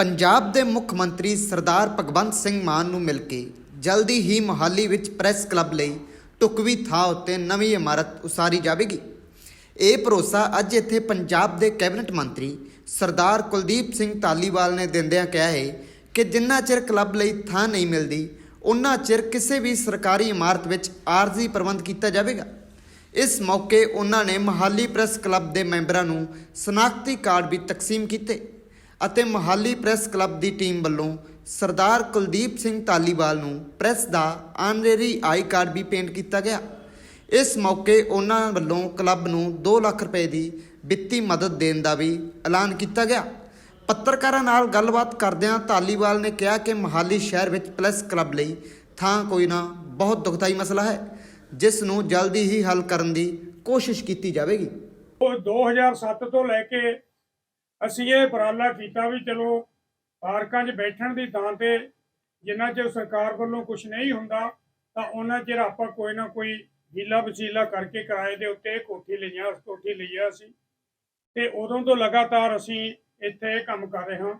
ਪੰਜਾਬ ਦੇ ਮੁੱਖ ਮੰਤਰੀ ਸਰਦਾਰ ਭਗਵੰਤ ਸਿੰਘ ਮਾਨ ਨੂੰ ਮਿਲ ਕੇ ਜਲਦੀ ਹੀ ਮੁਹਾਲੀ ਵਿੱਚ ਪ੍ਰੈਸ ਕਲੱਬ ਲਈ ਟੁਕਵੀ ਥਾਂ ਉੱਤੇ ਨਵੀਂ ਇਮਾਰਤ ਉਸਾਰੀ ਜਾਵੇਗੀ। ਇਹ ਭਰੋਸਾ ਅੱਜ ਇੱਥੇ ਪੰਜਾਬ ਦੇ ਕੈਬਨਿਟ ਮੰਤਰੀ ਸਰਦਾਰ ਕੁਲਦੀਪ ਸਿੰਘ ਧਾਲੀਵਾਲ ਨੇ ਦਿੰਦਿਆਂ ਕਿਹਾ ਹੈ ਕਿ ਜਿੰਨਾ ਚਿਰ ਕਲੱਬ ਲਈ ਥਾਂ ਨਹੀਂ ਮਿਲਦੀ ਉਨਾ ਚਿਰ ਕਿਸੇ ਵੀ ਸਰਕਾਰੀ ਇਮਾਰਤ ਵਿੱਚ ਆਰਜ਼ੀ ਪ੍ਰਬੰਧ ਕੀਤਾ ਜਾਵੇਗਾ। ਇਸ ਮੌਕੇ ਉਹਨਾਂ ਨੇ ਮਹਾਲੀ ਪ੍ਰੈਸ ਕਲੱਬ ਦੇ ਮੈਂਬਰਾਂ ਨੂੰ ਸਨਾਖਤੀ ਕਾਰਡ ਵੀ ਤਕਸੀਮ ਕੀਤੇ। ਅਤੇ ਮਹਾਲੀ ਪ੍ਰੈਸ ਕਲੱਬ ਦੀ ਟੀਮ ਵੱਲੋਂ ਸਰਦਾਰ ਕੁਲਦੀਪ ਸਿੰਘ ਧਾਲੀਵਾਲ ਨੂੰ ਪ੍ਰੈਸ ਦਾ ਆਨਰੇਰੀ ਆਈ ਕਾਰਡ ਵੀ ਪੇਂਟ ਕੀਤਾ ਗਿਆ। ਇਸ ਮੌਕੇ ਉਹਨਾਂ ਵੱਲੋਂ ਕਲੱਬ ਨੂੰ 2 ਲੱਖ ਰੁਪਏ ਦੀ ਵਿੱਤੀ ਮਦਦ ਦੇਣ ਦਾ ਵੀ ਐਲਾਨ ਕੀਤਾ ਗਿਆ। ਪੱਤਰਕਾਰਾਂ ਨਾਲ ਗੱਲਬਾਤ ਕਰਦਿਆਂ ਧਾਲੀਵਾਲ ਨੇ ਕਿਹਾ ਕਿ ਮਹਾਲੀ ਸ਼ਹਿਰ ਵਿੱਚ ਪ੍ਰੈਸ ਕਲੱਬ ਲਈ ਥਾਂ ਕੋਈ ਨਾ ਬਹੁਤ ਦੁਖਦਾਈ ਮਸਲਾ ਹੈ, ਜਿਸ ਨੂੰ ਜਲਦੀ ਹੀ ਹੱਲ ਕਰਨ ਦੀ ਕੋਸ਼ਿਸ਼ ਕੀਤੀ ਜਾਵੇਗੀ। ਉਹ 2007 ਤੋਂ ਲੈ ਕੇ ਅਸੀਂ ਇਹ ਉਪਰਾਲਾ ਕੀਤਾ ਵੀ ਚਲੋ ਪਾਰਕਾਂ 'ਚ ਬੈਠਣ ਦੀ ਥਾਂ ਤੇ ਜਿੰਨਾ ਚਿਰ ਸਰਕਾਰ ਵੱਲੋਂ ਕੁਝ ਨਹੀਂ ਹੁੰਦਾ, ਤਾਂ ਉਹਨਾਂ ਚਿਰ ਆਪਾਂ ਕੋਈ ਨਾ ਕੋਈ ਹੀਲਾ ਵਸੀਲਾ ਕਰਕੇ ਕਿਰਾਏ ਦੇ ਉੱਤੇ ਕੋਠੀ ਲਈਆਂ ਕੋਠੀ ਲਈ ਆ ਅਸੀਂ। ਤੇ ਉਦੋਂ ਤੋਂ ਲਗਾਤਾਰ ਅਸੀਂ ਇੱਥੇ ਕੰਮ ਕਰ ਰਹੇ ਹਾਂ।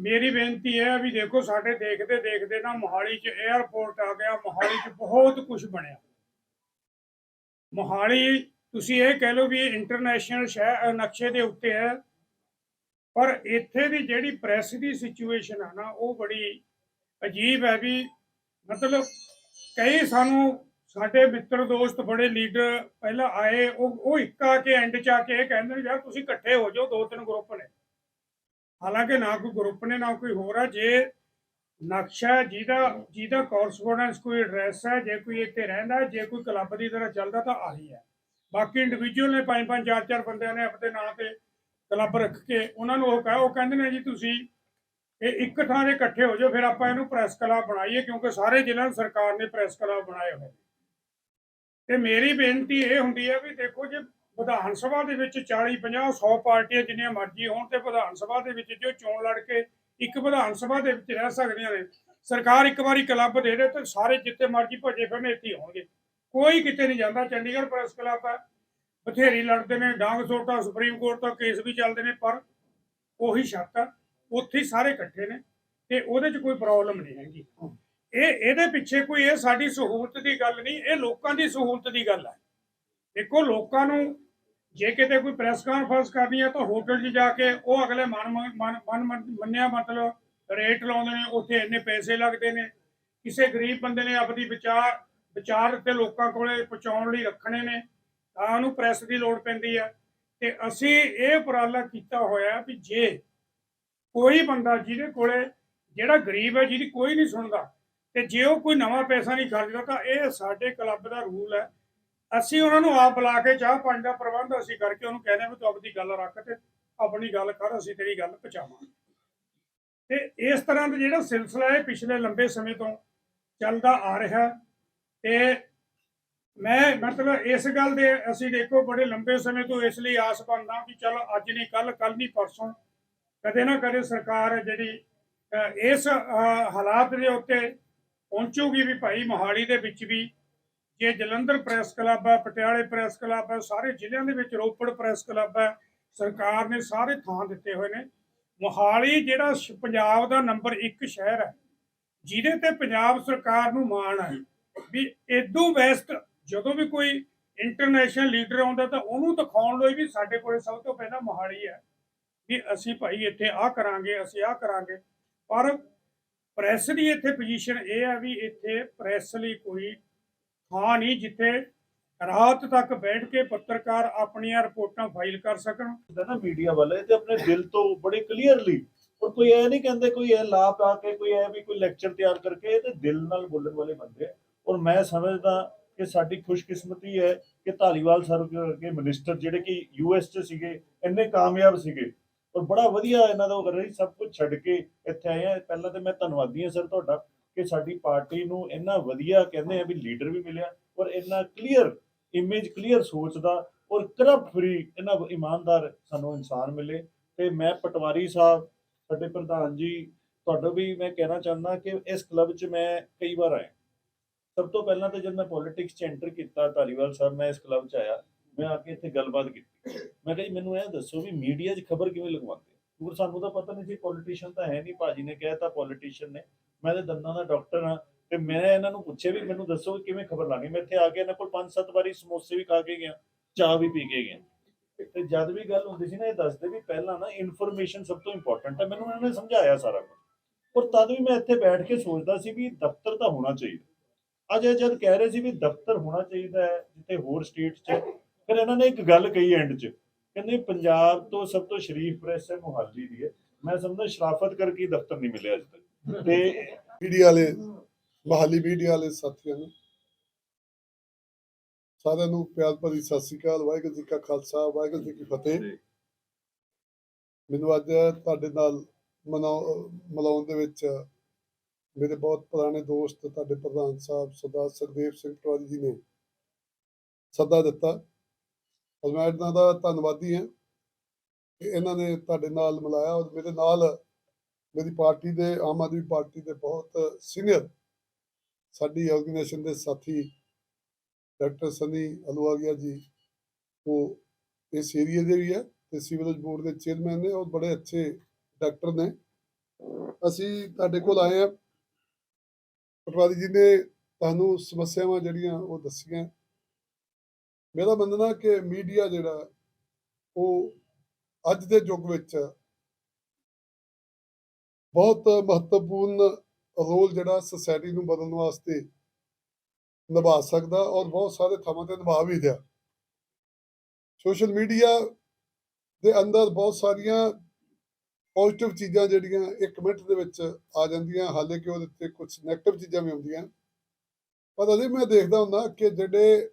ਮੇਰੀ ਬੇਨਤੀ ਹੈ ਵੀ ਦੇਖੋ, ਸਾਡੇ ਦੇਖਦੇ ਦੇਖਦੇ ਨਾ ਮੋਹਾਲੀ 'ਚ 에ਅਰਪੋਰਟ ਆ ਗਿਆ, ਮੋਹਾਲੀ 'ਚ ਬਹੁਤ ਕੁਝ ਬਣਿਆ। ਮੋਹਾਲੀ, ਤੁਸੀਂ ਇਹ ਕਹਿ ਲਓ ਵੀ ਇੰਟਰਨੈਸ਼ਨਲ ਸ਼ਹਿਰ ਨਕਸ਼ੇ ਦੇ ਉੱਤੇ ਹੈ। ਪਰ ਇੱਥੇ ਦੀ ਜਿਹੜੀ ਪ੍ਰੈਸ ਦੀ ਸਿਚੁਏਸ਼ਨ ਆ ਨਾ ਉਹ ਬੜੀ ਅਜੀਬ ਹੈ ਵੀ ਮਤਲਬ ਕਈ ਸਾਨੂੰ ਸਾਡੇ ਮਿੱਤਰ ਦੋਸਤ ਬੜੇ ਲੀਡਰ ਪਹਿਲਾਂ ਆਏ ਉਹ ਉਹ ਇੱਕ ਆ ਕੇ ਐਂਡ ਚ ਆ ਕੇ ਇਹ ਕਹਿੰਦੇ ਨੇ ਯਾਰ ਤੁਸੀਂ ਇਕੱਠੇ ਹੋ ਜਾਓ ਦੋ ਤਿੰਨ ਗਰੁੱਪ ਨੇ। ਹਾਲਾਂਕਿ ਨਾ ਕੋਈ ਗਰੁੱਪ ਨੇ ਨਾ ਕੋਈ ਹੋਰ ਆ ਜੇ ਨਕਸ਼ਾ ਹੈ, ਜਿਹਦਾ ਜਿਹਦਾ ਕੋਰਸਪੋਂਡੈਂਸ ਕੋਈ ਐਡਰੈਸ ਹੈ ਜੇ ਕੋਈ ਇੱਥੇ ਰਹਿੰਦਾ ਜੇ ਕੋਈ ਕਲੱਬ ਦੀ ਤਰ੍ਹਾਂ ਚੱਲਦਾ ਤਾਂ ਆਹੀ ਹੈ। ਬਾਕੀ ਇੰਡੀਵਿਜੂਅਲ ਨੇ ਪੰਜ ਪੰਜ ਚਾਰ ਚਾਰ ਬੰਦਿਆਂ ਨੇ ਆਪਣੇ ਨਾਂ ਤੇ ਕਲੱਬ ਰੱਖ ਕੇ ਉਹਨਾਂ ਨੂੰ ਉਹ ਕਹੇ ਉਹ ਕਹਿੰਦੇ ਨੇ ਜੀ ਤੁਸੀਂ ਇਹ ਇੱਕ ਥਾਂ ਦੇ ਇਕੱਠੇ ਹੋ ਜਾਓ, ਫਿਰ ਆਪਾਂ ਇਹਨੂੰ ਪ੍ਰੈਸ ਕਲੱਬ ਬਣਾਈਏ ਕਿਉਂਕਿ ਸਾਰੇ ਜ਼ਿਲ੍ਹਿਆਂ ਸਰਕਾਰ ਨੇ ਪ੍ਰੈਸ ਕਲੱਬ ਬਣਾਏ ਹੋਏ ਤੇ ਮੇਰੀ ਬੇਨਤੀ ਇਹ ਹੁੰਦੀ ਹੈ ਵੀ ਦੇਖੋ ਜੇ ਵਿਧਾਨ ਸਭਾ ਦੇ ਵਿੱਚ 40 50 100 ਪਾਰਟੀਆਂ ਜਿੰਨੀਆਂ ਮਰਜ਼ੀ ਹੋਣ ਤੇ ਵਿਧਾਨ ਸਭਾ ਦੇ ਵਿੱਚ ਜੋ ਚੋਣ ਲੜ ਕੇ ਇੱਕ ਵਿਧਾਨ ਸਭਾ ਦੇ ਵਿੱਚ ਰਹਿ ਸਕਦੀਆਂ ਨੇ, ਸਰਕਾਰ ਇੱਕ ਵਾਰੀ ਕਲੱਬ ਦੇ ਦੇ ਤੇ ਸਾਰੇ ਜਿੱਥੇ ਮਰਜ਼ੀ ਭੱਜੇ ਫਿਰਨ ਇੱਥੇ ਹੋਣਗੇ। ਕੋਈ ਕਿਤੇ ਨਹੀਂ ਜਾਂਦਾ, ਚੰਡੀਗੜ੍ਹ ਪ੍ਰੈਸ ਕਲੱਬ ਹੈ। ਬਥੇਰੀ ਲੜਦੇ ਨੇ, ਡਾਂਗ ਸੋਟਾ ਸੁਪਰੀਮ ਕੋਰਟ ਤੱਕ ਕੇਸ ਵੀ ਚੱਲਦੇ ਨੇ, ਪਰ ਉਹੀ ਸ਼ਰਤ ਆ, ਉੱਥੇ ਹੀ ਸਾਰੇ ਇਕੱਠੇ ਨੇ ਤੇ ਉਹਦੇ 'ਚ ਕੋਈ ਪ੍ਰੋਬਲਮ ਨਹੀਂ ਹੈਗੀ। ਇਹ, ਇਹਦੇ ਪਿੱਛੇ ਕੋਈ ਇਹ ਸਾਡੀ ਸਹੂਲਤ ਦੀ ਗੱਲ ਨਹੀਂ, ਇਹ ਲੋਕਾਂ ਦੀ ਸਹੂਲਤ ਦੀ ਗੱਲ ਹੈ ਦੇਖੋ, ਲੋਕਾਂ ਨੂੰ ਜੇ ਕਿਤੇ ਕੋਈ ਪ੍ਰੈਸ ਕਾਨਫਰੰਸ ਕਰਨੀ ਹੈ ਤਾਂ ਹੋਟਲ 'ਚ ਜਾ ਕੇ ਉਹ ਅਗਲੇ ਮਨ ਮਨ ਮਨ ਮੰਨਿਆ ਮਤਲਬ ਰੇਟ ਲਾਉਂਦੇ ਨੇ, ਉੱਥੇ ਇੰਨੇ ਪੈਸੇ ਲੱਗਦੇ ਨੇ। ਕਿਸੇ ਗਰੀਬ ਬੰਦੇ ਨੇ ਆਪਣੀ ਵਿਚਾਰ ਵਿਚਾਰ ਤੇ ਲੋਕਾਂ ਕੋਲੇ ਪਹੁੰਚਾਉਣ ਲਈ ਰੱਖਣੇ ਨੇ। ਤਾਂ ਉਹਨੂੰ ਪ੍ਰੈਸ ਦੀ ਲੋੜ ਪੈਂਦੀ ਹੈ ਤੇ ਅਸੀਂ ਇਹ ਉਪਰਾਲਾ ਕੀਤਾ ਹੋਇਆ ਵੀ ਜੇ ਕੋਈ ਬੰਦਾ ਜਿਹਦੇ ਕੋਲੇ ਜਿਹੜਾ ਗਰੀਬ ਹੈ, ਜਿਹਦੀ ਕੋਈ ਨਹੀਂ ਸੁਣਦਾ ਤੇ ਜੇ ਉਹ ਕੋਈ ਨਵਾਂ ਪੈਸਾ ਨਹੀਂ ਖਰਚਦਾ ਤਾਂ ਇਹ ਸਾਡੇ ਕਲੱਬ ਦਾ ਰੂਲ ਹੈ। ਅਸੀਂ ਉਹਨਾਂ ਨੂੰ ਆਪ ਬੁਲਾ ਕੇ ਚਾਹ ਪਾਣੀ ਦਾ ਪ੍ਰਬੰਧ ਅਸੀਂ ਕਰਕੇ ਉਹਨੂੰ ਕਹਿੰਦੇ ਆ ਵੀ ਤੂੰ ਆਪਣੀ ਗੱਲ ਰੱਖ ਤੇ ਆਪਣੀ ਗੱਲ ਕਰ, ਅਸੀਂ ਤੇਰੀ ਗੱਲ ਪਹੁੰਚਾਵਾਂਗੇ। ਤੇ ਇਸ ਤਰ੍ਹਾਂ ਦਾ ਜਿਹੜਾ ਸਿਲਸਿਲਾ ਹੈ ਪਿਛਲੇ ਲੰਬੇ ਸਮੇਂ ਤੋਂ ਚੱਲਦਾ ਆ ਰਿਹਾ ਤੇ ਮੈਂ ਮਤਲਬ ਇਸ ਗੱਲ ਦੇ ਅਸੀਂ ਦੇਖੋ ਬੜੇ ਲੰਬੇ ਸਮੇਂ ਤੋਂ ਇਸ ਲਈ ਆਸ ਬੰਦਾ ਵੀ ਚਲੋ ਅੱਜ ਨਹੀਂ ਕੱਲ ਕੱਲ ਨਹੀਂ ਪਰਸੋਂ। ਕਦੇ ਨਾ ਕਦੇ ਸਰਕਾਰ ਜਿਹੜੀ ਇਸ ਹਾਲਾਤ ਦੇ ਉੱਤੇ ਪਹੁੰਚੂਗੀ ਵੀ ਭਾਈ ਮੋਹਾਲੀ ਦੇ ਵਿੱਚ ਵੀ। ਜੇ ਜਲੰਧਰ ਪ੍ਰੈਸ ਕਲੱਬ ਹੈ, ਪਟਿਆਲੇ ਪ੍ਰੈਸ ਕਲੱਬ ਹੈ, ਸਾਰੇ ਜ਼ਿਲ੍ਹਿਆਂ ਦੇ ਵਿੱਚ ਰੋਪੜ ਪ੍ਰੈਸ ਕਲੱਬ ਹੈ, ਸਰਕਾਰ ਨੇ ਸਾਰੇ ਥਾਂ ਦਿੱਤੇ ਹੋਏ ਨੇ। ਮੋਹਾਲੀ ਜਿਹੜਾ ਪੰਜਾਬ ਦਾ ਨੰਬਰ 1 ਸ਼ਹਿਰ ਹੈ, ਜਿਹਦੇ ਤੇ ਪੰਜਾਬ ਸਰਕਾਰ ਨੂੰ ਮਾਣ ਹੈ, ਵੀ ਇਦੋਂ ਬੈਸਟ ਜਦੋਂ ਵੀ ਕੋਈ ਇੰਟਰਨੈਸ਼ਨਲ ਲੀਡਰ ਆਉਂਦਾ ਤਾਂ ਉਹਨੂੰ ਦਿਖਾਉਣ ਲਈ ਵੀ ਸਾਡੇ ਕੋਲੇ ਸਭ ਤੋਂ ਪਹਿਲਾਂ ਮੋਹਾਲੀ ਹੈ ਵੀ ਅਸੀਂ ਭਾਈ ਇੱਥੇ ਆਹ ਕਰਾਂਗੇ, ਅਸੀਂ ਆਹ ਕਰਾਂਗੇ। ਪਰ ਪ੍ਰੈਸ ਦੀ ਇੱਥੇ ਪੋਜੀਸ਼ਨ ਇਹ ਹੈ ਵੀ ਇੱਥੇ ਪ੍ਰੈਸ ਲਈ ਕੋਈ ਥਾਂ ਨਹੀਂ ਜਿੱਥੇ ਰਾਤ ਤੱਕ ਬੈਠ ਕੇ ਪੱਤਰਕਾਰ ਆਪਣੀਆਂ ਰਿਪੋਰਟਾਂ ਫਾਈਲ ਕਰ ਸਕਣ। ਨਾ ਮੀਡੀਆ ਵਾਲੇ ਤੇ ਆਪਣੇ ਦਿਲ ਤੋਂ ਬੜੇ ਕਲੀਅਰਲੀ ਔਰ ਕੋਈ ਇਹ ਨਹੀਂ ਕਹਿੰਦੇ ਕੋਈ ਇਹ ਲਾ ਪਾ ਕੇ, ਕੋਈ ਇਹ ਵੀ ਕੋਈ ਲੈਕਚਰ ਤਿਆਰ ਕਰਕੇ, ਇਹ ਤੇ ਦਿਲ ਨਾਲ ਬੋਲਣ ਵਾਲੇ ਬੰਦੇ ਔਰ ਮੈਂ ਸਮਝਦਾ ਕਿ ਸਾਡੀ ਖੁਸ਼ਕਿਸਮਤੀ ਹੈ ਕਿ ਧਾਲੀਵਾਲ ਸਰ ਵਰਗੇ ਮਿਨਿਸਟਰ ਜਿਹੜੇ ਕਿ ਯੂਐਸ 'ਚ ਸੀਗੇ, ਇੰਨੇ ਕਾਮਯਾਬ ਸੀਗੇ। ਔਰ ਬੜਾ ਵਧੀਆ ਇਹਨਾਂ ਦਾ ਉਹ ਕਰ ਰਹੀ ਸਭ ਕੁਝ ਛੱਡ ਕੇ ਇੱਥੇ ਆਏ ਆ। ਪਹਿਲਾਂ ਤੇ ਮੈਂ ਧੰਨਵਾਦੀ ਹਾਂ ਸਰ ਤੁਹਾਡਾ ਕਿ ਸਾਡੀ ਪਾਰਟੀ ਨੂੰ ਇੰਨਾ ਵਧੀਆ ਕਹਿੰਦੇ ਆ ਵੀ ਲੀਡਰ ਵੀ ਮਿਲਿਆ ਔਰ ਇੰਨਾ ਕਲੀਅਰ ਇਮੇਜ ਕਲੀਅਰ ਸੋਚ ਦਾ ਔਰ ਕਰਪਟ ਫਰੀ ਇਹਨਾਂ ਇਮਾਨਦਾਰ ਸਾਨੂੰ ਇਨਸਾਨ ਮਿਲੇ। ਤੇ ਮੈਂ ਪਟਵਾਰੀ ਸਾਹਿਬ, ਸਾਡੇ ਪ੍ਰਧਾਨ ਜੀ, ਤੁਹਾਡਾ ਵੀ ਮੈਂ ਕਹਿਣਾ ਚਾਹੁੰਦਾ ਕਿ ਇਸ ਕਲੱਬ 'ਚ ਮੈਂ ਕਈ ਵਾਰ ਆਇਆ। ਸਭ ਤੋਂ ਪਹਿਲਾਂ ਤਾਂ ਜਦ ਮੈਂ ਪੋਲਿਟਿਕਸ 'ਚ ਐਂਟਰ ਕੀਤਾ, ਧਾਲੀਵਾਲ ਸਾਹਿਬ ਮੈਂ ਇਸ ਕਲੱਬ 'ਚ ਆਇਆ, ਮੈਂ ਆ ਕੇ ਇੱਥੇ ਗੱਲਬਾਤ ਕੀਤੀ। ਮੈਂ ਕਿਹਾ ਜੀ, ਮੈਨੂੰ ਇਹ ਦੱਸੋ ਵੀ ਮੀਡੀਆ 'ਚ ਖਬਰ ਕਿਵੇਂ ਲਗਵਾਉਂਦੇ ਕਿਉਂਕਿ ਸਾਨੂੰ ਤਾਂ ਪਤਾ ਨਹੀਂ ਸੀ ਪੋਲੀਟੀਸ਼ੀਅਨ ਤਾਂ ਹੈ ਨਹੀਂ, ਭਾਜੀ ਨੇ ਕਿਹਾ ਤਾਂ ਪੋਲੀਟੀਸ਼ੀਅਨ ਨੇ। ਮੈਂ ਤਾਂ ਦੰਦਾਂ ਦਾ ਡਾਕਟਰ ਹਾਂ ਤੇ ਮੈਂ ਇਹਨਾਂ ਨੂੰ ਪੁੱਛਿਆ ਵੀ ਮੈਨੂੰ ਦੱਸੋ ਕਿ ਕਿਵੇਂ ਖਬਰ ਲਾਣੀ। ਮੈਂ ਇੱਥੇ ਆ ਕੇ ਇਹਨਾਂ ਕੋਲ ਪੰਜ ਸੱਤ ਵਾਰੀ ਸਮੋਸੇ ਵੀ ਖਾ ਕੇ ਗਿਆ, ਚਾਹ ਵੀ ਪੀ ਕੇ ਗਿਆ। ਤੇ ਜਦ ਵੀ ਗੱਲ ਹੁੰਦੀ ਸੀ ਨਾ, ਇਹ ਦੱਸਦੇ ਵੀ ਪਹਿਲਾਂ ਨਾ ਇਨਫੋਰਮੇਸ਼ਨ ਸਭ ਤੋਂ ਇੰਪੋਰਟੈਂਟ ਹੈ। ਮੈਨੂੰ ਇਹਨਾਂ ਨੇ ਸਮਝਾਇਆ ਸਾਰਾ ਕੁਝ ਪਰ ਤਦ ਵੀ ਮੈਂ ਇੱਥੇ ਬੈਠ ਕੇ ਸੋਚਦਾ ਸੀ ਵੀ ਦਫ਼ਤਰ ਤਾਂ ਹੋਣਾ ਚਾਹੀਦਾ। ਅੱਜ ਜਦ ਕਹਿ ਰਹੇ ਸੀ ਵੀ ਦਫ਼ਤਰ ਹੋਣਾ ਚਾਹੀਦਾ ਹੈ ਜਿੱਥੇ ਹੋਰ ਸਟੇਟ 'ਚ ਫਿਰ ਇਹਨਾਂ ਨੇ ਇੱਕ ਗੱਲ ਕਹੀ ਐਂਡ 'ਚ ਕਹਿੰਦੇ ਪੰਜਾਬ ਤੋਂ ਸਭ ਤੋਂ ਸ਼ਰੀਫ ਪ੍ਰੈਸ ਹੈ ਮੁਹਾਲੀ ਦੀ ਹੈ। ਮੈਂ ਸਮਝਦਾ ਸ਼ਰਾਫਤ ਕਰਕੇ ਹੀ ਦਫ਼ਤਰ ਨਹੀਂ ਮਿਲਿਆ ਅੱਜ ਤੱਕ। ਤੇ ਮੀਡੀਆ ਵਾਲੇ ਮਹਾਲੀ ਮੀਡੀਆ ਵਾਲੇ ਸਾਥੀਆਂ ਨੂੰ ਸਾਰਿਆਂ ਨੂੰ ਪਿਆਰ ਭਰੀ ਸਤਿ ਸ੍ਰੀ ਅਕਾਲ ਵਾਹਿਗੁਰੂ ਜੀ ਕਾ ਖਾਲਸਾ ਵਾਹਿਗੁਰੂ ਜੀ ਕੀ ਫਤਿਹ। ਮੈਨੂੰ ਅੱਜ ਤੁਹਾਡੇ ਨਾਲ ਮਨਾਉ- ਮਿਲਾਉਣ ਦੇ ਵਿੱਚ ਮੇਰੇ ਬਹੁਤ ਪੁਰਾਣੇ ਦੋਸਤ ਤੁਹਾਡੇ ਪ੍ਰਧਾਨ ਸਾਹਿਬ ਸਰਦਾਰ ਸੁਖਦੇਵ ਸਿੰਘ ਪਟਵਾਰੀ ਜੀ ਨੇ ਸੱਦਾ ਦਿੱਤਾ। ਔਰ ਮੈਂ ਇਹਨਾਂ ਦਾ ਧੰਨਵਾਦੀ ਹਾਂ ਕਿ ਇਹਨਾਂ ਨੇ ਤੁਹਾਡੇ ਨਾਲ ਮਿਲਾਇਆ ਔਰ ਮੇਰੇ ਨਾਲ ਮੇਰੀ ਪਾਰਟੀ ਦੇ, ਆਮ ਆਦਮੀ ਪਾਰਟੀ ਦੇ ਬਹੁਤ ਸੀਨੀਅਰ ਸਾਡੀ ਆਰਗੇਨਾਈਜੇਸ਼ਨ ਦੇ ਸਾਥੀ ਡਾਕਟਰ ਸਨੀ ਅਲਵਾਗਿਆ ਜੀ, ਉਹ ਇਸ ਏਰੀਏ ਦੇ ਵੀ ਹੈ ਤੇ ਸਿਵਲਜ ਬੋਰਡ ਦੇ ਚੇਅਰਮੈਨ ਨੇ ਔਰ ਬੜੇ ਅੱਛੇ ਡਾਕਟਰ ਨੇ। ਅਸੀਂ ਤੁਹਾਡੇ ਕੋਲ ਆਏ ਆ ਪਟਵਾਰੀ ਜੀ ਨੇ ਤੁਹਾਨੂੰ ਸਮੱਸਿਆਵਾਂ ਜਿਹੜੀਆਂ ਉਹ ਦੱਸੀਆਂ। ਮੇਰਾ ਮੰਨਣਾ ਕਿ ਮੀਡੀਆ ਜਿਹੜਾ, ਉਹ ਅੱਜ ਦੇ ਯੁੱਗ ਵਿੱਚ ਬਹੁਤ ਮਹੱਤਵਪੂਰਨ ਰੋਲ ਜਿਹੜਾ ਸੋਸਾਇਟੀ ਨੂੰ ਬਦਲਣ ਵਾਸਤੇ ਨਿਭਾ ਸਕਦਾ ਔਰ ਬਹੁਤ ਸਾਰੇ ਥਾਵਾਂ ਤੇ ਨਿਭਾ ਵੀ ਰਿਹਾ। ਸੋਸ਼ਲ ਮੀਡੀਆ ਦੇ ਅੰਦਰ ਬਹੁਤ ਸਾਰੀਆਂ ਪੋਜ਼ਿਟਿਵ ਚੀਜ਼ਾਂ ਜਿਹੜੀਆਂ ਇੱਕ ਮਿੰਟ ਦੇ ਵਿੱਚ ਆ ਜਾਂਦੀਆਂ, ਹਾਲੇ ਕਿ ਉਹਦੇ ਤੇ ਕੁਝ ਨੈਗੇਟਿਵ ਚੀਜ਼ਾਂ ਵੀ ਆਉਂਦੀਆਂ। ਪਰ ਅਜੇ ਮੈਂ ਦੇਖਦਾ ਹੁੰਦਾ ਕਿ ਜਿਹੜੇ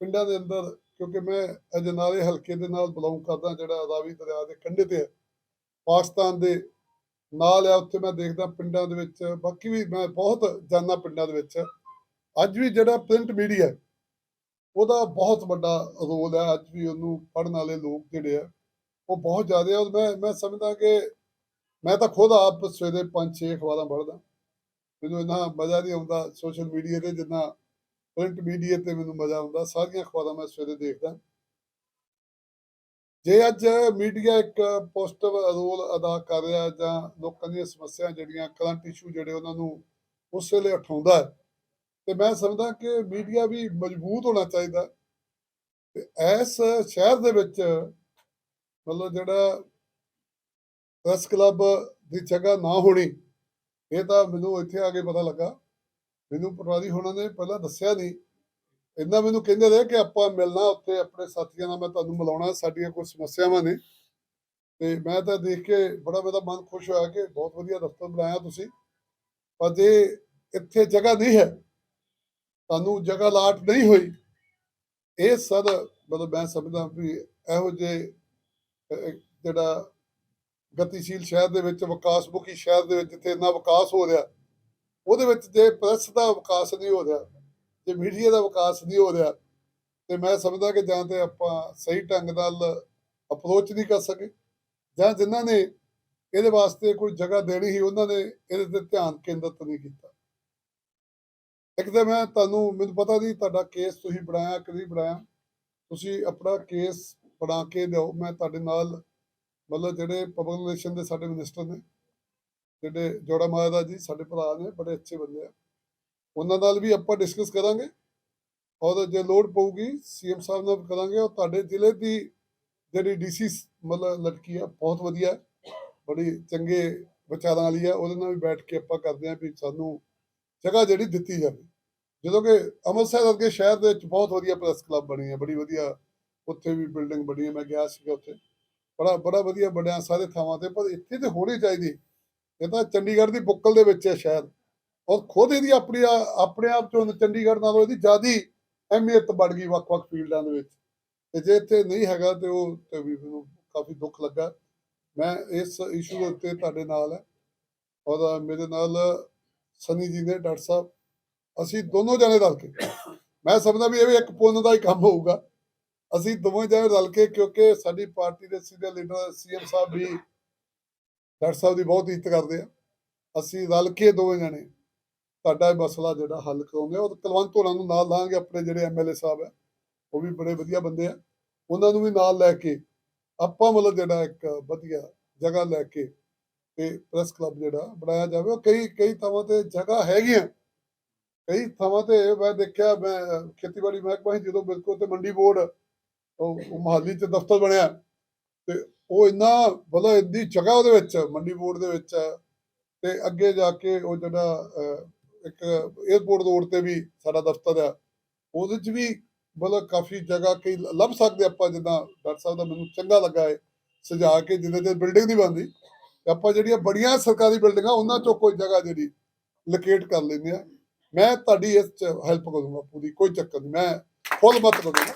ਪਿੰਡਾਂ ਦੇ ਅੰਦਰ, ਕਿਉਂਕਿ ਮੈਂ ਅਜਨਾਲੇ ਹਲਕੇ ਦੇ ਨਾਲ ਬਿਲੋਂਗ ਕਰਦਾ, ਜਿਹੜਾ ਰਾਵੀ ਦਰਿਆ ਦੇ ਕੰਢੇ ਤੇ ਹੈ, ਪਾਕਿਸਤਾਨ ਦੇ ਨਾਲ ਹੈ ਉੱਥੇ ਮੈਂ ਦੇਖਦਾ ਪਿੰਡਾਂ ਦੇ ਵਿੱਚ, ਬਾਕੀ ਵੀ ਮੈਂ ਬਹੁਤ ਜਾਣਾ ਪਿੰਡਾਂ ਦੇ ਵਿੱਚ। ਅੱਜ ਵੀ ਜਿਹੜਾ ਪ੍ਰਿੰਟ ਮੀਡੀਆ ਉਹਦਾ ਬਹੁਤ ਵੱਡਾ ਰੋਲ ਹੈ, ਅੱਜ ਵੀ ਉਹਨੂੰ ਪੜ੍ਹਨ ਵਾਲੇ ਲੋਕ ਜਿਹੜੇ ਆ ਉਹ ਬਹੁਤ ਜ਼ਿਆਦਾ ਔਰ ਮੈਂ ਮੈਂ ਸਮਝਦਾ ਕਿ ਮੈਂ ਤਾਂ ਖੁਦ ਆਪ ਸਵੇਰੇ ਪੰਜ, ਛੇ ਅਖਬਾਰਾਂ ਪੜ੍ਹਦਾ। ਮੈਨੂੰ ਇੰਨਾ ਮਜ਼ਾ ਨਹੀਂ ਆਉਂਦਾ ਸੋਸ਼ਲ ਮੀਡੀਆ ਤੇ, ਜਿੰਨਾ ਪ੍ਰਿੰਟ ਮੀਡੀਆ ਤੇ ਮੈਨੂੰ ਮਜ਼ਾ ਆਉਂਦਾ, ਸਾਰੀਆਂ ਅਖਬਾਰਾਂ ਮੈਂ ਸਵੇਰੇ ਦੇਖਦਾ। ਜੇ ਅੱਜ ਮੀਡੀਆ ਇੱਕ ਪੋਜ਼ਿਟਿਵ ਰੋਲ ਅਦਾ ਕਰ ਰਿਹਾ ਜਾਂ ਲੋਕਾਂ ਦੀਆਂ ਸਮੱਸਿਆ ਜਿਹੜੀਆਂ ਕਰੰਟ ਇਸ਼ੂ ਜਿਹੜੇ ਉਹਨਾਂ ਨੂੰ ਉਸ ਵੇਲੇ ਉਠਾਉਂਦਾ ਹੈ, ਤੇ ਮੈਂ ਸਮਝਦਾ ਕਿ ਮੀਡੀਆ ਵੀ ਮਜ਼ਬੂਤ ਹੋਣਾ ਚਾਹੀਦਾ। ਤੇ ਇਸ ਸ਼ਹਿਰ ਦੇ ਵਿੱਚ ਮਤਲਬ ਜਿਹੜਾ ਪ੍ਰੈਸ ਕਲੱਬ ਦੀ ਜਗ੍ਹਾ ਨਾ ਹੋਣੀ, ਇਹ ਤਾਂ ਮੈਨੂੰ ਇੱਥੇ ਆ ਕੇ ਪਤਾ ਲੱਗਾ। ਮੈਨੂੰ ਪਟਵਾਰੀ ਹੋਣਾ ਨੇ ਪਹਿਲਾਂ ਦੱਸਿਆ ਨਹੀਂ। ਇੰਨਾ ਮੈਨੂੰ ਕਹਿੰਦੇ ਰਹੇ ਕਿ ਆਪਾਂ ਮਿਲਣਾ ਉੱਥੇ, ਆਪਣੇ ਸਾਥੀਆਂ ਨਾਲ ਮੈਂ ਤੁਹਾਨੂੰ ਮਿਲਾਉਣਾ, ਸਾਡੀਆਂ ਕੁਝ ਸਮੱਸਿਆਵਾਂ ਨੇ। ਤੇ ਮੈਂ ਤਾਂ ਦੇਖ ਕੇ ਬੜਾ ਮੇਰਾ ਮਨ ਖੁਸ਼ ਹੋਇਆ ਕਿ ਬਹੁਤ ਵਧੀਆ ਦਫ਼ਤਰ ਬਣਾਇਆ ਤੁਸੀਂ। ਪਰ ਜੇ ਇੱਥੇ ਜਗ੍ਹਾ ਨਹੀਂ ਹੈ, ਤੁਹਾਨੂੰ ਜਗ੍ਹਾ ਲਾਟ ਨਹੀਂ ਹੋਈ, ਇਹ ਸਰ ਮਤਲਬ ਮੈਂ ਸਮਝਦਾ ਵੀ ਇਹੋ ਜਿਹੇ ਜਿਹੜਾ ਗਤੀਸ਼ੀਲ ਸ਼ਹਿਰ ਦੇ ਵਿੱਚ, ਵਿਕਾਸਮੁਖੀ ਸ਼ਹਿਰ ਦੇ ਵਿੱਚ ਜਿੱਥੇ ਇੰਨਾ ਵਿਕਾਸ ਹੋ ਰਿਹਾ, ਉਹਦੇ ਵਿੱਚ ਜੇ ਪ੍ਰੈਸ ਦਾ ਵਿਕਾਸ ਨਹੀਂ ਹੋ ਰਿਹਾ, ਜੇ ਮੀਡੀਆ ਦਾ ਵਿਕਾਸ ਨਹੀਂ ਹੋ ਰਿਹਾ, ਤੇ ਮੈਂ ਸਮਝਦਾ ਕਿ ਜਾਂ ਤੇ ਆਪਾਂ ਸਹੀ ਢੰਗ ਨਾਲ ਅਪਰੋਚ ਨਹੀਂ ਕਰ ਸਕੇ, ਜਾਂ ਜਿਨ੍ਹਾਂ ਨੇ ਇਹਦੇ ਵਾਸਤੇ ਕੋਈ ਜਗ੍ਹਾ ਦੇਣੀ ਸੀ, ਉਹਨਾਂ ਨੇ ਇਹਦੇ ਤੇ ਧਿਆਨ ਕੇਂਦਰਿਤ ਨਹੀਂ ਕੀਤਾ। ਇੱਕ ਤਾਂ ਮੈਂ ਤੁਹਾਨੂੰ, ਮੈਨੂੰ ਪਤਾ ਨਹੀਂ ਤੁਹਾਡਾ ਕੇਸ ਤੁਸੀਂ ਬਣਾਇਆ ਕਿ ਨਹੀਂ ਬਣਾਇਆ, ਤੁਸੀਂ ਆਪਣਾ ਕੇਸ ਬਣਾ ਕੇ ਦਿਓ। ਮੈਂ ਤੁਹਾਡੇ ਨਾਲ ਮਤਲਬ ਜਿਹੜੇ ਪਬਲਿਕ ਰਿਲੇਸ਼ਨ ਦੇ ਸਾਡੇ ਮਿਨਿਸਟਰ ਨੇ, ਜਿਹੜੇ ਜੋੜਾ ਮਾਇਆ ਜੀ, ਸਾਡੇ ਭਰਾ ਨੇ, ਬੜੇ ਅੱਛੇ ਬੰਦੇ ਆ। ਉਹਨਾਂ ਨਾਲ ਵੀ ਆਪਾਂ ਡਿਸਕਸ ਕਰਾਂਗੇ ਔਰ ਜੇ ਲੋੜ ਪਊਗੀ ਸੀਐਮ ਸਾਹਿਬ ਨਾਲ ਵੀ ਕਰਾਂਗੇ ਔਰ ਤੁਹਾਡੇ ਜ਼ਿਲ੍ਹੇ ਦੀ ਜਿਹੜੀ ਡੀਸੀ ਮਤਲਬ ਲੜਕੀ ਆ, ਬਹੁਤ ਵਧੀਆ, ਬੜੀ ਚੰਗੇ ਵਿਚਾਰਾਂ ਵਾਲੀ ਆ, ਉਹਦੇ ਨਾਲ ਵੀ ਬੈਠ ਕੇ ਆਪਾਂ ਕਰਦੇ ਆ ਵੀ ਸਾਨੂੰ ਜਗ੍ਹਾ ਜਿਹੜੀ ਦਿੱਤੀ ਜਾਵੇ। ਜਦੋਂ ਕਿ ਅੰਮ੍ਰਿਤਸਰ ਵਰਗੇ ਸ਼ਹਿਰ ਦੇ ਵਿੱਚ ਬਹੁਤ ਵਧੀਆ ਪ੍ਰੈਸ ਕਲੱਬ ਬਣੀ ਹੈ ਬੜੀ ਵਧੀਆ ਉੱਥੇ ਵੀ ਬਿਲਡਿੰਗ ਬਣੀ ਹੈ, ਮੈਂ ਗਿਆ ਸੀਗਾ ਉੱਥੇ। ਬੜਾ ਬੜਾ ਵਧੀਆ ਬਣਿਆ ਸਾਰੇ ਥਾਵਾਂ ਤੇ, ਪਰ ਇੱਥੇ ਤੇ ਹੋਣੀ ਚਾਹੀਦੀ। ਇਹ ਤਾਂ ਚੰਡੀਗੜ੍ਹ ਦੀ ਬੁੱਕਲ ਦੇ ਵਿੱਚ ਹੈ ਸ਼ਹਿਰ ਔਰ ਖੁਦ ਇਹਦੀ ਆਪਣੀ ਆ- ਆਪਣੇ ਆਪ ਚੋਂ ਚੰਡੀਗੜ੍ਹ ਨਾਲੋਂ ਇਹਦੀ ਜ਼ਿਆਦੀ ਅਹਿਮੀਅਤ ਬਣ ਗਈ ਵੱਖ-ਵੱਖ ਫੀਲਡਾਂ ਦੇ ਵਿੱਚ। ਤੇ ਜੇ ਇੱਥੇ ਨਹੀਂ ਹੈਗਾ ਤੇ ਉਹ ਤੇ ਵੀ ਮੈਨੂੰ ਕਾਫੀ ਦੁੱਖ ਲੱਗਾ। ਮੈਂ ਇਸ ਇਸ਼ੂ ਦੇ ਉੱਤੇ ਤੁਹਾਡੇ ਨਾਲ ਹੈ। ਔਰ ਮੇਰੇ ਨਾਲ ਸਨੀ ਜੀ ਨੇ, ਡਾਕਟਰ ਸਾਹਿਬ, ਅਸੀਂ ਦੋਨੋਂ ਜਣੇ ਰਲ ਕੇ। ਮੈਂ ਸਮਝਦਾ ਵੀ ਇਹ ਵੀ ਇੱਕ ਪੁੰਨ ਦਾ ਹੀ ਕੰਮ ਹੋਊਗਾ। ਅਸੀਂ ਦੋਵੇਂ ਜਣੇ ਰਲ ਕੇ, ਕਿਉਂਕਿ ਸਾਡੀ ਪਾਰਟੀ ਦੇ ਸੀਨੀਅਰ ਲੀਡਰ ਸੀਐਮ ਸਾਹਿਬ ਵੀ ਡਾਕਟਰ ਸਾਹਿਬ ਦੀ ਬਹੁਤ ਇੱਜ਼ਤ ਕਰਦੇ ਆ। ਅਸੀਂ ਰਲ ਕੇ ਦੋਵੇਂ ਜਾਣੇ ਤੁਹਾਡਾ ਇਹ ਮਸਲਾ ਜਿਹੜਾ ਹੱਲ ਕਰਾਉਂਦੇ ਆ ਉਹ ਕੁਲਵੰਤ ਹੋਰਾਂ ਨੂੰ ਨਾਲ ਲਾਂਗੇ, ਆਪਣੇ ਜਿਹੜੇ ਐਮਐਲਏ ਸਾਹਿਬ ਆ, ਉਹ ਵੀ ਬੜੇ ਵਧੀਆ ਬੰਦੇ ਆ। ਉਹਨਾਂ ਨੂੰ ਵੀ ਨਾਲ ਲੈ ਕੇ ਆਪਾਂ ਮਤਲਬ ਜਿਹੜਾ ਇੱਕ ਵਧੀਆ ਜਗ੍ਹਾ ਲੈ ਕੇ ਤੇ ਪ੍ਰੈਸ ਕਲੱਬ ਜਿਹੜਾ ਬਣਾਇਆ ਜਾਵੇ। ਉਹ ਕਈ ਕਈ ਥਾਵਾਂ ਤੇ ਜਗ੍ਹਾ ਹੈਗੀਆਂ। ਕਈ ਥਾਵਾਂ ਤੇ ਮੈਂ ਦੇਖਿਆ, ਮੈਂ ਖੇਤੀਬਾੜੀ ਮਹਿਕਮਾ ਸੀ, ਜਦੋਂ ਬਿਲਕੁਲ ਤੇ ਮੰਡੀ ਬੋਰਡ ਉਹ ਉਹ ਚ ਦਫ਼ਤਰ ਬਣਿਆ ਤੇ ਉਹ ਇੰਨਾ ਮਤਲਬ ਇੰਨੀ ਜਗ੍ਹਾ ਉਹਦੇ ਵਿੱਚ ਮੰਡੀ ਬੋਰਡ ਦੇ ਵਿੱਚ ਤੇ ਅੱਗੇ ਜਾ ਕੇ ਉਹ ਜਿਹੜਾ ਅਹ, ਇੱਕ 에어ਪੋਰਟ ਰੋਡ ਤੇ ਵੀ ਸਾਡਾ ਦਫ਼ਤਰ ਆ ਉਹਦੇ ਚ ਵੀ ਮਤਲਬ ਕਾਫੀ ਜਗ੍ਹਾ ਕਈ ਲੱਭ ਸਕਦੇ ਆਪਾਂ ਜਿੱਦਾਂ ਡਾਕਟਰ ਸਾਹਿਬ ਦਾ ਮੈਨੂੰ ਚੰਗਾ ਲੱਗਾ ਹੈ ਸਜਾ ਕੇ ਜਿੱਦਾਂ ਤੇ ਬਿਲਡਿੰਗ ਨਹੀਂ ਬਣਦੀ ਆਪਾਂ ਜਿਹੜੀਆਂ ਬੜੀਆਂ ਸਰਕਾਰੀ ਬਿਲਡਿੰਗਾਂ ਉਹਨਾਂ ਚੋਂ ਕੋਈ ਜਗ੍ਹਾ ਜਿਹੜੀ ਲੋਕੇਟ ਕਰ ਲੈਂਦੇ ਆ। ਮੈਂ ਤੁਹਾਡੀ ਇਸ ਚ ਹੈਲਪ ਕਰੂੰਗਾ ਪੂਰੀ ਕੋਈ ਚੱਕਰ ਨਹੀਂ ਮੈਂ ਫੁੱਲ ਮਤ ਕਰੂੰਗਾ।